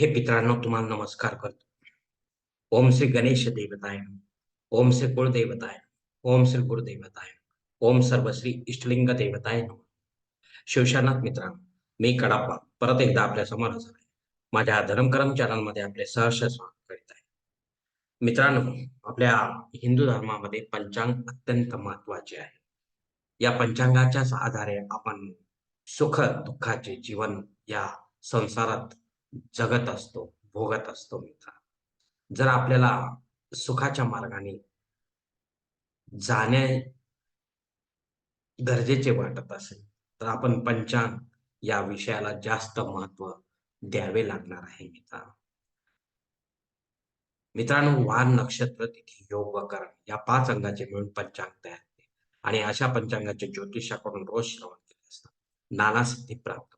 हे मित्रांनो तुम्हाला नमस्कार करतो. ओम श्री गणेश देवताय. ओम श्री कुळदेवताय ओम श्री गुरुदेवताय. ओम सर्वश्री इष्टलिंग देवताय शिवशानाथ मित्रांनो मी कडाप्पा परत एकदा आपल्यासमोर हजर आहे. माझ्या धर्मकरम चॅनलमध्ये आपले सहर्ष स्वागत करीत आहे. मित्रांनो आपल्या हिंदू धर्मामध्ये पंचांग अत्यंत महत्त्वाचे आहे. या पंचांगाच्याच आधारे आपण सुख दुःखाचे जीवन या संसारात जगत असतो भोगत असतो मित्र जर आपल्याला सुखाच्या मार्गाने जाणे गरजेचे वाटत असेल तर आपण पंचांग या विषयाला जास्त महत्त्व द्यावे लागणार आहे मित्र मित्रांनो वान नक्षत्र तिथी योग व करण या पाच अंगाचे मिळून पंचांग तयार होते आणि अशा पंचांगाचे ज्योतिषाकडून रोज श्रवण केले असतात. नाना सिद्धी प्राप्त.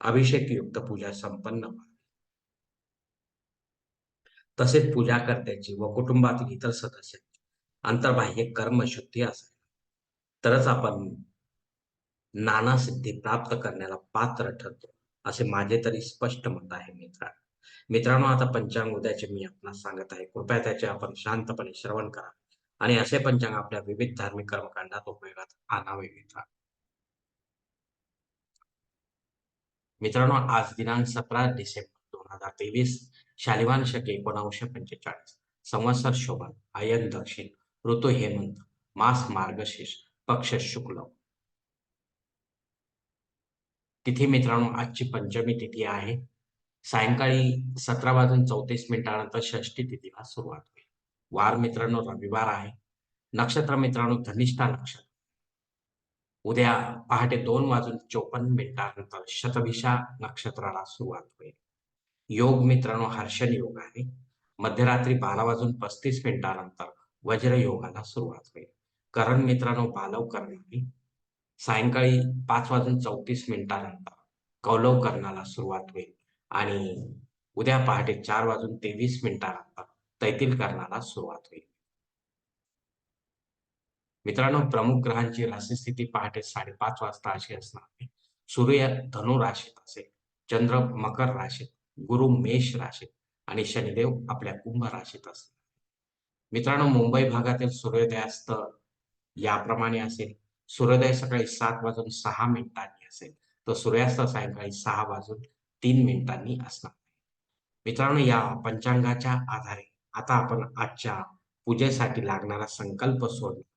अभिषेक युक्त पूजा संपन्न व्हावी. तसेच पूजा करत्याची व कुटुंबातील इतर सदस्यांची अंतर्बाह्य कर्मशुद्धी असावी. तरच आपण नाना सिद्धी प्राप्त करण्याला पात्र ठरतो असे माझे तरी स्पष्ट मत आहे मित्रांनो. मित्रांनो आता पंचांग उद्याचे मी आपणास सांगत आहे. कृपया त्याचे आपण शांतपणे श्रवण करा आणि असे पंचांग आपल्या विविध धार्मिक कर्मकांडात उपयोगात आणावे मित्रांनो. मित्रांनो आज दिनांक सतरा डिसेंबर दोन हजार तेवीस शालिवान शके एकोणावीसशे पंचेचाळीस संवत्सर शोभन आयन दक्षिण ऋतू हेमंत मास मार्गशीर्ष पक्ष शुक्ल. तिथी मित्रांनो आजची पंचमी तिथी आहे. सायंकाळी सतरा वाजून चौतीस मिनिटानंतर षष्टी तिथीला सुरुवात होईल. वार मित्रांनो रविवार आहे. नक्षत्र मित्रांनो धनिष्ठा नक्षत्र. उद्या पहाटे दोन वाजून चोपन्न मिनिटानंतर शतभिषा नक्षत्राला सुरुवात होईल. योग मित्रांनो हर्षण योग आहे. मध्यरात्री बारा वाजून पस्तीस मिनिटानंतर वज्र योगाला सुरुवात होईल. करण मित्रांनो बालव करणारी. सायंकाळी पाच वाजून चौतीस मिनिटानंतर कौलव करणाला सुरुवात होईल. आणि उद्या पहाटे चार वाजून तेवीस मिनिटानंतर तैतील करणाला सुरुवात होईल. मित्रांनो प्रमुख ग्रहांची राशीस्थिती पहाटे साडेपाच वाजता अशी असणार आहे. सूर्य धनु राशीत असेल चंद्र मकर राशीत गुरु मेष राशीत आणि शनिदेव आपल्या कुंभ राशीत असणार मित्रांनो मुंबई भागातील सूर्योदयास्त याप्रमाणे असेल. सूर्योदय सकाळी सात वाजून सहा मिनिटांनी असेल. तर सूर्यास्त सायंकाळी सहा वाजून तीन मिनिटांनी असणार मित्रांनो या पंचांगाच्या आधारे आता आपण आजच्या पूजेसाठी लागणारा संकल्प सोडला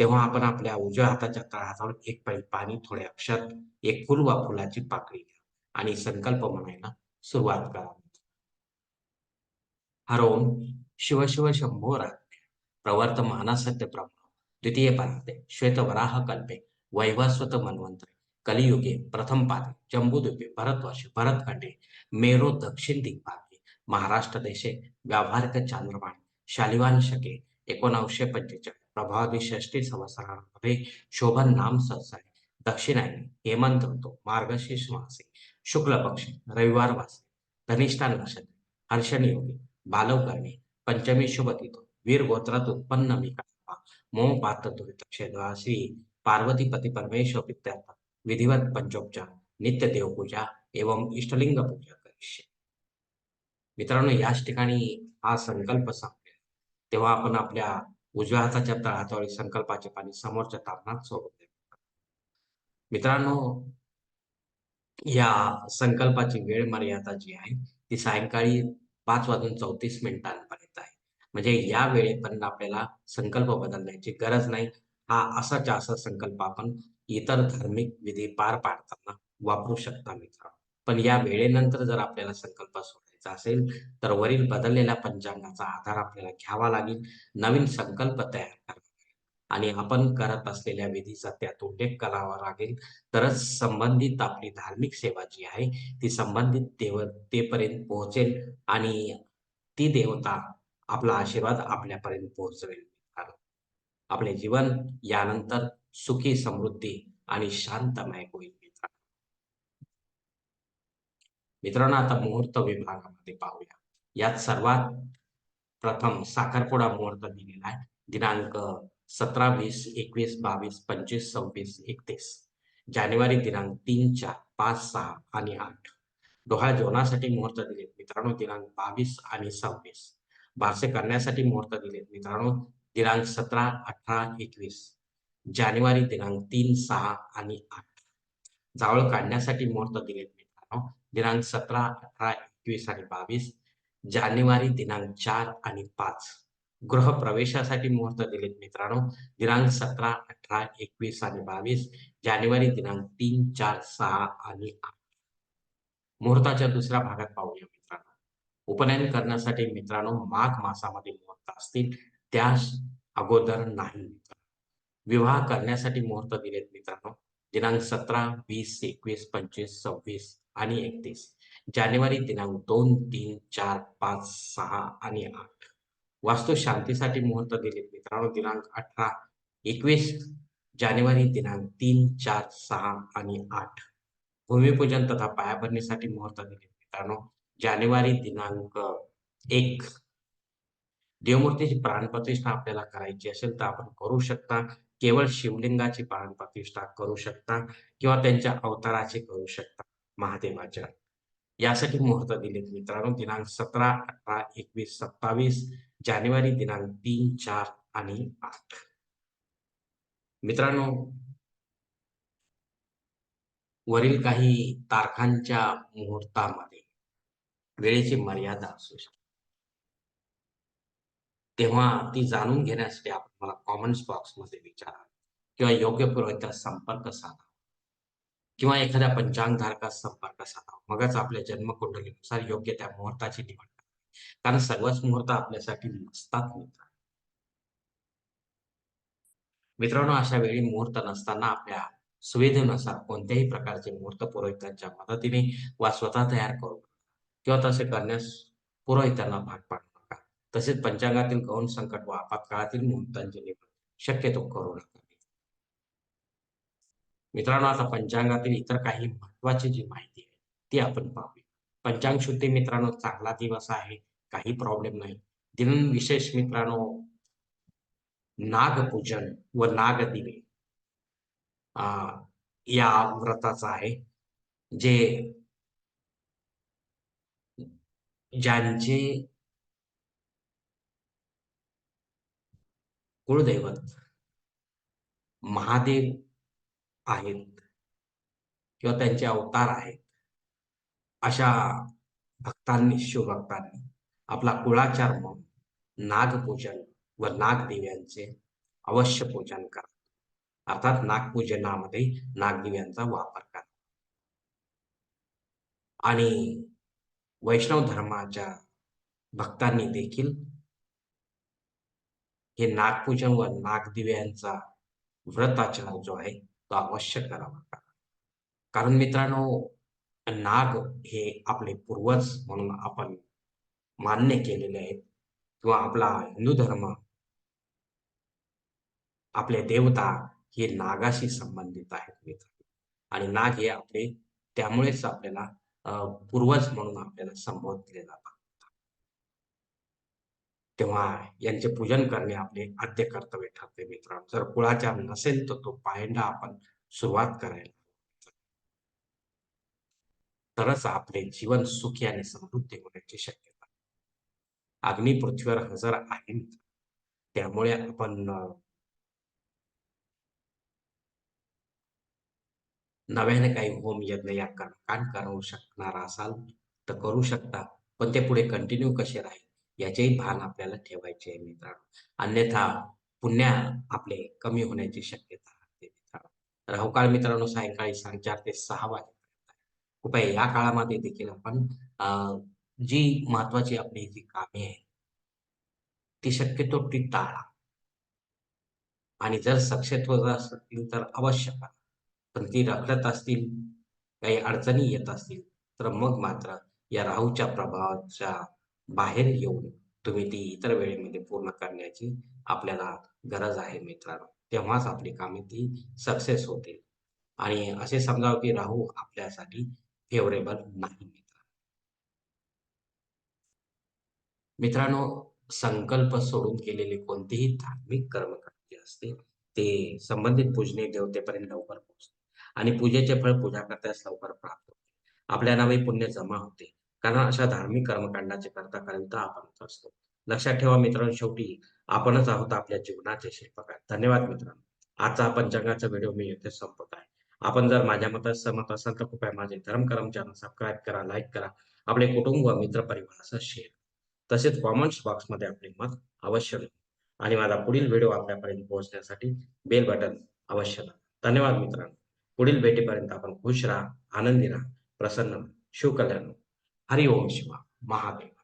तेव्हा आपण आपल्या उजव्या हाताच्या तळहातावर एक पळी पाणी थोडे अक्षर एक फुल वा फुलाची पाकळी घ्या. आणि संकल्प म्हणायला सुरुवात करा. हरोम शिव शिव शंभो राज्य प्रवर्तमाना सत्य ब्रह्म. द्वितीय परार्थे श्वेतवराह कल्पे. वैवस्वत मन्वंतरे. कलियुगे प्रथम पादे. जम्बूद्वीपे भरतवर्षे भरतखंडे. मेरो दक्षिण दिग्भागे. महाराष्ट्र देशे व्यावहारिक चांद्रवाणी शालिवान शके एकोणावीसशे पंचेचाळीस. प्रभावी षष्टी संवत्सरामध्ये शोभन नाम संसारे दक्षिणायने हेमंत ऋतू मार्गशीर्ष मासे शुक्ल पक्ष रविवार वासे धनिष्ठा नक्षत्र हर्षण योगी बालव करणे पंचमी शुभ तिथो वीर गोत्रात उत्पन्न मी मोह पात्र दुरित क्षेत्र श्री पार्वती पती परमेश्वर पित्यार्थ विधिवत पंचोपचार नित्य देवपूजा एवं इष्टलिंग पूजा करिष्ये। मित्रांनो याच ठिकाणी हा संकल्प सांगेल तेव्हा आपण आपल्या उजव्या हाताच्या तळहातावरील संकल्पाचे पाणी समोरच्या तापनात सोडत मित्रांनो या संकल्पाची वेळ मर्यादा जी आहे ती सायंकाळी पाच वाजून चौतीस मिनिटांपर्यंत आहे. म्हणजे या वेळेपर्यंत आपल्याला संकल्प बदलण्याची गरज नाही. हा असाच्या असा संकल्प आपण इतर धार्मिक विधी पार पाडताना वापरू शकता मित्र पण या वेळेनंतर जर आपल्याला संकल्प सोडायचा असेल तर वरील बदललेल्या पंचांगाचा आधार आपल्याला घ्यावा लागेल. नवीन संकल्प तयार करावा आणि आपण करत असलेल्या विधीचा त्यात उल्लेख करावा लागेल. तरच संबंधित आपली धार्मिक सेवा जी आहे ती संबंधित देवतेपर्यंत पोहोचेल आणि ती देवता आपला आशीर्वाद आपल्यापर्यंत पोहोचवेल. आपले जीवन यानंतर सुखी समृद्धी आणि शांतमय होईल. मित्रांनो आता मुहूर्त विभागामध्ये पाहूया. यात सर्वात प्रथम साखरपुडा मुहूर्त दिलेला आहे. दिनांक सतरा वीस एकवीस बावीस पंचवीस सव्वीस एकतीस. जानेवारी दिनांक तीन चार पाच सहा आणि आठ. डोहा जेवणासाठी मुहूर्त दिलेत मित्रांनो दिनांक बावीस आणि सव्वीस. बारसे करण्यासाठी मुहूर्त दिलेत मित्रांनो दिनांक सतरा अठरा एकवीस. जानेवारी दिनांक तीन सहा आणि आठ. जावळ काढण्यासाठी मुहूर्त दिलेत मित्रांनो दिनांक सतरा अठरा एकवीस आणि बावीस जानेवारी दिनांक चार आणि पाच. गृहप्रवेशासाठी मुहूर्त दिलेत मित्रांनो. दिनांक सतरा अठरा एकवीस आणि बावीस जानेवारी दिनांक तीन चार सहा आणि आठ. मुहूर्ताच्या दुसऱ्या भागात पाहूया मित्रांनो. उपनयन करण्यासाठी मित्रांनो माघ मासामध्ये मुहूर्त असतील त्यास अगोदर नाही. विवाह करण्यासाठी मुहूर्त दिलेत मित्रांनो. दिनांक सतरा वीस एकवीस पंचवीस सव्वीस आणि एकतीस. जानेवारी दिनांक दोन तीन चार पाच सहा आणि आठ. वास्तू शांतीसाठी मुहूर्त दिले मित्रांनो दिनांक अठरा एकवीस. जानेवारी दिनांक तीन चार सहा आणि आठ. भूमिपूजन तथा पायाभरणीसाठी मुहूर्त दिले मित्रांनो जानेवारी दिनांक एक. देवमूर्तीची प्राणप्रतिष्ठा आपल्याला करायची असेल तर आपण करू शकता. केवळ शिवलिंगाची प्राणप्रतिष्ठा करू शकता किंवा त्यांच्या अवताराची करू शकता. महादेवाच्या. यासाठी मुहूर्त दिलेत मित्रांनो दिनांक सतरा अठरा एकवीस सत्तावीस जानेवारी दिनांक तीन चार आणि आठ. मित्रांनो वरील काही तारखांच्या मुहूर्तामध्ये वेळेची मर्यादा असू शकते. तेव्हा ती जाणून घेण्यासाठी आपण मला कॉमेंट्स बॉक्समध्ये विचारा किंवा योग्य पुरवठ्यात संपर्क साधा. किंवा एखाद्या पंचांगधारकास संपर्क साधा मगच आपल्या जन्मकुंडलीनुसार योग्य त्या मुहूर्ताची निवड करावी कारण सर्वच मुहूर्त आपल्यासाठी नसतात मित्र. मित्रांनो अशा वेळी मुहूर्त नसताना आपल्या सुविधेनुसार कोणत्याही प्रकारचे मुहूर्त पुरोहितांच्या मदतीने वा स्वतः तयार करू किंवा तसे करण्यास पुरोहितांना भाग पाडू नका. तसेच पंचांगातील गौण संकट व आपत्काळातील मुहूर्तांची निवड शक्यतो करू नका. मित्रांनो आता पंचांगातील इतर काही महत्वाची जी माहिती आहे ती आपण पाहूया. पंचांग शुद्धी मित्रांनो चांगला दिवस आहे काही प्रॉब्लेम नाही. दिन विशेष मित्रांनो नागपूजन व नागदिवे या व्रताचा आहे. जे ज्यांचे कुळदैवत महादेव आहेत. किंवा त्यांचे अवतार आहेत. अशा भक्तांनी शिवभक्तांनी आपला कुळाचार म्हणून नागपूजन व नागदेव्यांचे अवश्य पूजन करा. अर्थात नागपूजनामध्ये नागदिव्यांचा वापर करा. आणि वैष्णव धर्माच्या भक्तांनी देखील हे नागपूजन व नागदिव्यांचा व्रताचार जो आहे तो अवश्य करावा. कारण मित्रांनो नाग हे आपले पूर्वज म्हणून आपण मान्य केलेले आहेत. किंवा आपला हिंदू धर्म आपले देवता हे नागाशी संबंधित आहेत मित्र आणि नाग हे आपले त्यामुळेच आपल्याला पूर्वज म्हणून आपल्याला संबोधले जातात. तेव्हा यांचे पूजन करणे आपले आद्य कर्तव्य ठरते मित्रांनो. जर कुळाचार नसेल तर तो पायंडा आपण सुरुवात करायला. तरच आपले जीवन सुखी आणि समृद्धी होण्याची शक्यता. अग्नी पृथ्वीवर हजर आहे त्यामुळे आपण नव्याने काही होम यज्ञ या कर्मकांड करू शकणार असाल तर करू शकता. पण ते पुढे कंटिन्यू कसे राहील? याचेही भान आपल्याला ठेवायचे आहे मित्रांनो. अन्यथा पुण्य आपले कमी होण्याची शक्यता असते मित्रांनो. राहुकाळ मित्रांनो सायंकाळी चार ते सहा वाजेपर्यंत कृपया या काळामध्ये देखील आपण जी महत्वाची आपली जी कामे आहेत ती शक्यतो ती टाळा आणि जर सक्सेस होत असतील तर अवश्य करा. पण ती रखडत असतील काही अडचणी येत असतील तर मग मात्र या राहूच्या प्रभावाच्या बाहेर येऊन तुम्ही ती इतर वेळेमध्ये पूर्ण करण्याची आपल्याला गरज आहे मित्रांनो. तेव्हाच आपली कामे ती सक्सेस होतील. आणि असे समजावं की राहू आपल्यासाठी फेवरेबल नाही मित्रांनो. मित्रांनो संकल्प सोडून केलेले कोणतेही धार्मिक कर्म जे असते ते संबंधित पूजनीय देवतेपर्यंत लवकर पोहोचते आणि पूजेचे फळ पूजा करताच लवकर प्राप्त होते. आपल्या नावे पुण्य जमा होते. कारण अशा धार्मिक कर्मकांडाचे करता आपण असतो लक्षात ठेवा मित्रांनो शेवटी आपणच आहोत आपल्या जीवनाचे शिल्पकार. धन्यवाद मित्रांनो. आजचा पंचांगाचा व्हिडिओ मी येथे संपत आहे. आपण जर माझ्या मतात सहमत असाल तर कृपया माझे धर्मकरम चॅनल सबस्क्राईब करा लाईक करा. आपले कुटुंब व मित्र परिवारासह शेअर तसेच कॉमेंट्स बॉक्समध्ये आपले मत अवश्य लिहा. आणि माझा पुढील व्हिडिओ आपल्यापर्यंत पोहोचण्यासाठी बेल बटन अवश्य दाबा धन्यवाद मित्रांनो. पुढील भेटीपर्यंत आपण खुश राहा आनंदी राहा प्रसन्न राहा शिवकल्याण हरि ओम शिवा महादेव